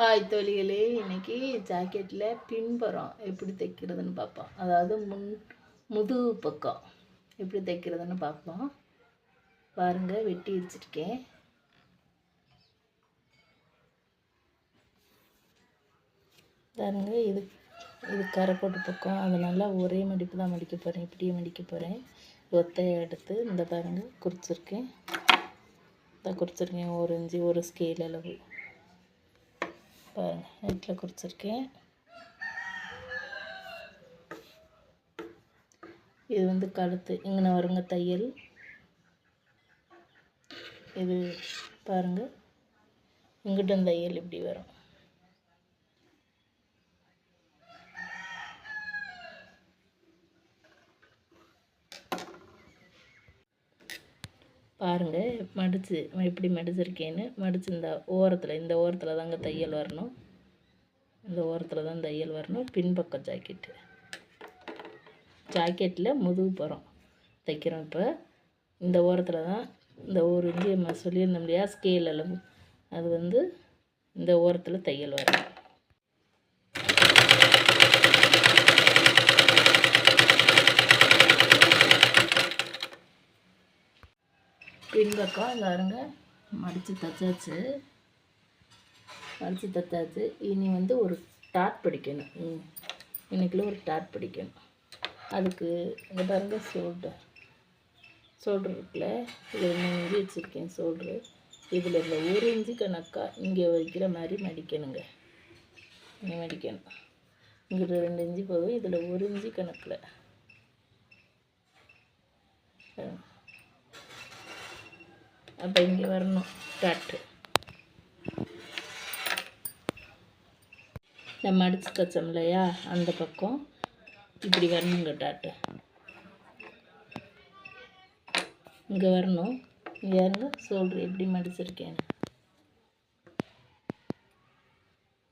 Hi தொழிகளே இன்னைக்கு ஜாக்கெட்டில் பின்புறம் எப்படி தைக்கிறதுன்னு பார்ப்போம் அதாவது முன் முதுகு பக்கம் எப்படி தைக்கிறதுன்னு பார்ப்போம் பாருங்கள் வெட்டி வச்சுருக்கேன். பாருங்க இது இது கரைக்கோட்டு பக்கம். அது நல்லா ஒரே மடிப்பு தான் மடிக்க போகிறேன் இப்படியே மடிக்க போகிறேன் ஒத்தையை எடுத்து இந்த பாருங்க குறிச்சிருக்கேன். இந்த குறிச்சிருக்கேன் ஒரு இஞ்சி ஒரு ஸ்கேல் அளவு. பாருங்கள் நெட்டில் குறிச்சிருக்கேன் இது வந்து கழுத்து. இங்கே வருங்க தையல். இது பாருங்கள் இங்கிட்டும் தையல் இப்படி வரும். பாருங்கள் மடித்து எப்படி மடிச்சிருக்கேன்னு மடித்து இந்த ஓரத்தில் இந்த ஓரத்தில் தாங்க தையல் வரணும். இந்த ஓரத்தில் தான் தையல் வரணும். பின்பக்கம் ஜாக்கெட்டு. ஜாக்கெட்டில் முதுகு புறம் தைக்கிறோம் இப்போ. இந்த ஓரத்தில் தான் இந்த ஒரு இஞ்சி நம்ம சொல்லியிருந்தோம் இல்லையா ஸ்கேல் அளவு அது வந்து இந்த ஓரத்தில் தையல் வரணும். பின்பக்கம் பாருங்க மடித்து தைச்சாச்சு. மடித்து தைச்சாச்சு. இனி வந்து ஒரு டாட் பிடிக்கணும். ம். ஒரு டாட் பிடிக்கணும். அதுக்கு இங்கே பாருங்க ஷோல்டர் ஷோல்டர் இருக்குல்ல? இதில் மூணு இஞ்சி வச்சுருக்கேன் ஷோல்ட்ரு இதில் இந்த ஒரு இஞ்சி கணக்காக இங்கே வைக்கிற மாதிரி மடிக்கணுங்க. இங்கே மடிக்கணும். இங்கிட்ட ரெண்டு இஞ்சி போகும் இதில் ஒரு இஞ்சி கணக்கில். அப்போ இங்கே வரணும். டாட்டு நம்ம அடித்து தச்சோம் இல்லையா? அந்த பக்கம். இப்படி வரணுங்க டாட்டு இங்கே வரணும். இங்கே சொல்கிறேன் எப்படி மடிச்சிருக்கேன்?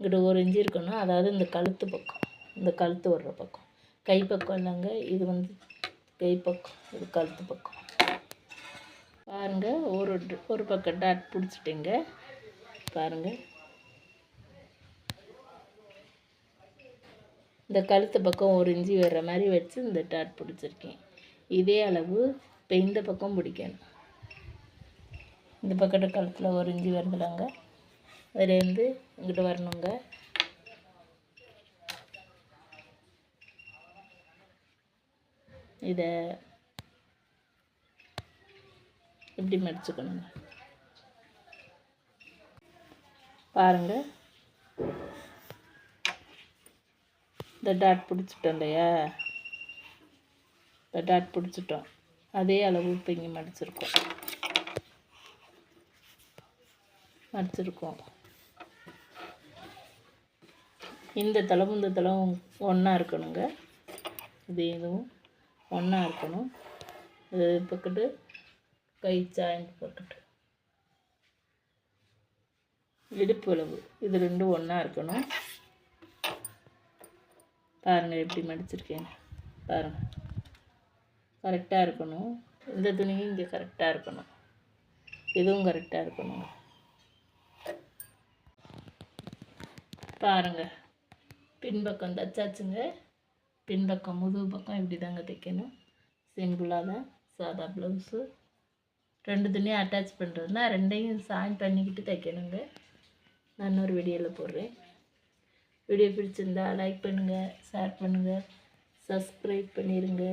இங்கிட்ட ஒரு இஞ்சி இருக்கணும். அதாவது இந்த கழுத்து பக்கம். இந்த கழுத்து வர்ற பக்கம். கை பக்கம் இல்லைங்க. இது வந்து கை பக்கம். இது கழுத்து பக்கம். பாருங்கள் ஒரு ஒரு பக்கம் டாட் பிடிச்சிட்டிங்க. பாருங்கள் இந்த கழுத்து பக்கம் ஒரு இஞ்சி வர்ற மாதிரி வச்சு இந்த டாட் பிடிச்சிருக்கேன். இதே அளவு இப்போ இந்த பக்கம் பிடிக்கணும். இந்த பக்கத்து கழுத்தில் ஒரு இஞ்சி வருதுலங்க. அதுலேருந்து இங்கிட்டு வரணுங்க. இதை இப்படி மடிச்சுக்கணுங்க? பாருங்க. இந்த டாட் பிடிச்சிட்டோம் இல்லையா? இந்த டாட் பிடிச்சிட்டோம். அதே அளவு இப்போ இங்கே மடிச்சிருக்கோம். மடிச்சிருக்கோம். இந்த தளம் இந்த தளம் ஒன்றா இருக்கணுங்க. இது இதுவும் ஒன்றா இருக்கணும். இது பக்கத்து கை ஜாயிண்ட் போட்டுட்டு. இடுப்பு அளவு இது ரெண்டும் ஒன்றா இருக்கணும். பாருங்கள் எப்படி மடிச்சிருக்கேன். பாருங்கள் கரெக்டாக இருக்கணும். இந்த துணியும் இங்கே கரெக்டாக இருக்கணும். இதுவும் கரெக்டாக இருக்கணும். பாருங்க. பின்பக்கம் தைச்சாச்சுங்க. பின்பக்கம் முதுகு பக்கம் இப்படி தாங்க தைக்கணும். சிம்பிளாக தான் சாதா ப்ளவுஸு ரெண்டு துணியும் அட்டாச் பண்ணுறதுனா ரெண்டையும் சாயின் பண்ணிக்கிட்டு தைக்கணுங்க. நான் இன்னொரு வீடியோவில் போடுறேன். வீடியோ பிடிச்சிருந்தா லைக் பண்ணுங்கள் ஷேர் பண்ணுங்கள் சப்ஸ்கிரைப் பண்ணிடுங்க